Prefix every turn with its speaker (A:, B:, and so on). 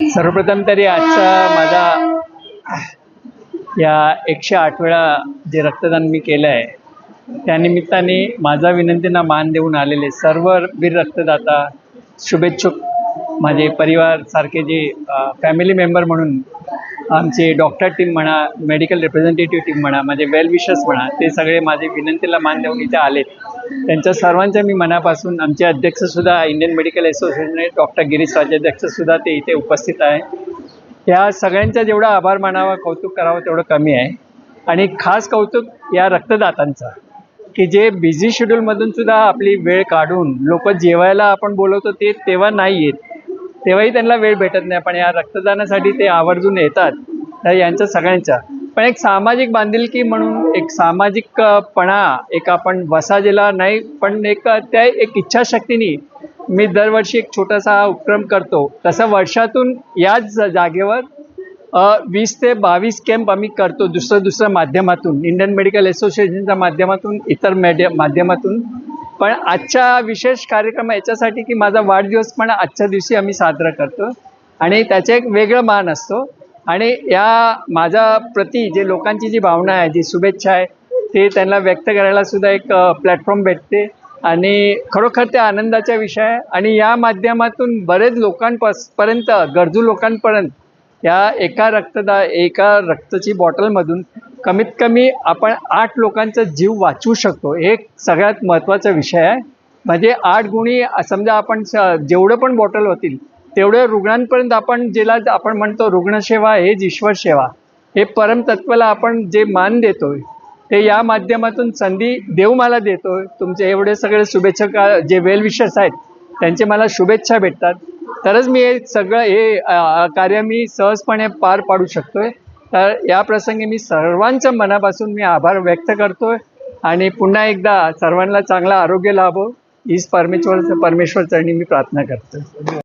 A: सर्वप्रथम तरी आजचा माझा या एकशे आठ वेळा जे रक्तदान मी केलं आहे त्यानिमित्ताने माझा विनंतींना मान देऊन आलेले सर्व वीर रक्तदाता शुभेच्छुक माझे परिवार सारखे जे फॅमिली मेंबर म्हणून आमचे डॉक्टर टीम म्हणा मेडिकल रिप्रेझेंटेटिव्ह टीम म्हणा माझे वेलविशर्स म्हणा ते सगळे माझे विनंतीला मान देऊन इथे आले त्यांच्या सर्वांच्या मी मनापासून आमचे अध्यक्षसुद्धा इंडियन मेडिकल असोसिएशनने डॉक्टर गिरीश अध्यक्षसुद्धा ते इथे उपस्थित आहे या सगळ्यांचा जेवढा आभार मानावा कौतुक करावं तेवढं कमी आहे. आणि खास कौतुक या रक्तदातांचा की जे बिझी शेड्यूलमधून सुद्धा आपली वेळ काढून लोक जेवायला आपण बोलवतो ते तेव्हा नाही येत तेव्हाही त्यांना वेळ भेटत नाही. पण या रक्तदानासाठी ते आवर्जून येतात तर यांच्या सगळ्यांच्या. पण एक सामाजिक बांधिलकी म्हणून एक सामाजिकपणा एक आपण वसाजेला नाही पण एक त्या एक इच्छाशक्तीने मी दरवर्षी एक छोटासा उपक्रम करतो. तसं वर्षातून याच जागेवर वीस ते बावीस कॅम्प आम्ही करतो दुसरं दुसऱ्या माध्यमातून इंडियन मेडिकल असोसिएशनच्या माध्यमातून इतर मेडिया माध्यमातून पण आजच्या विशेष कार्यक्रम याच्यासाठी की माझा वाढदिवस पण आजच्या दिवशी आम्ही साजरा करतो. आणि त्याचे एक वेगळं मान असतो. आणि या माझ्या प्रती जे लोकांची जी भावना आहे जी शुभेच्छा आहे ते त्यांना व्यक्त करायला सुद्धा एक प्लॅटफॉर्म भेटते. आणि खरोखर ते आनंदाचा विषय आहे. आणि या माध्यमातून बरेच लोकांपर्यंत गरजू लोकांपर्यंत या एका रक्तदा एका रक्ताची बॉटलमधून कमीत कमी आपण आठ लोकांचा जीव वाचवू शकतो. हे एक सगळ्यात महत्त्वाचा विषय आहे. म्हणजे आठ गुणी समजा आपण जेवढं पण बॉटल होतील तेवढ्या रुग्णांपर्यंत आपण ज्याला आपण म्हणतो रुग्णसेवा हेच ईश्वर सेवा. हे परमतत्वाला आपण जे मान देतोय ते या माध्यमातून संधी देव मला देतोय. तुमचे एवढे सगळे शुभेच्छा जे वेलविशर्स आहेत त्यांचे मला शुभेच्छा भेटतात. तरच मी हे सगळं हे कार्य मी सहजपणे पार पाडू शकतोय. तर या प्रसंगी मी सर्वांच्या मनापासून मी आभार व्यक्त करतोय आणि पुन्हा एकदा सर्वांना चांगलं आरोग्य लाभो. हीच परमेश्वर परमेश्वर चरणी मी प्रार्थना करतोय.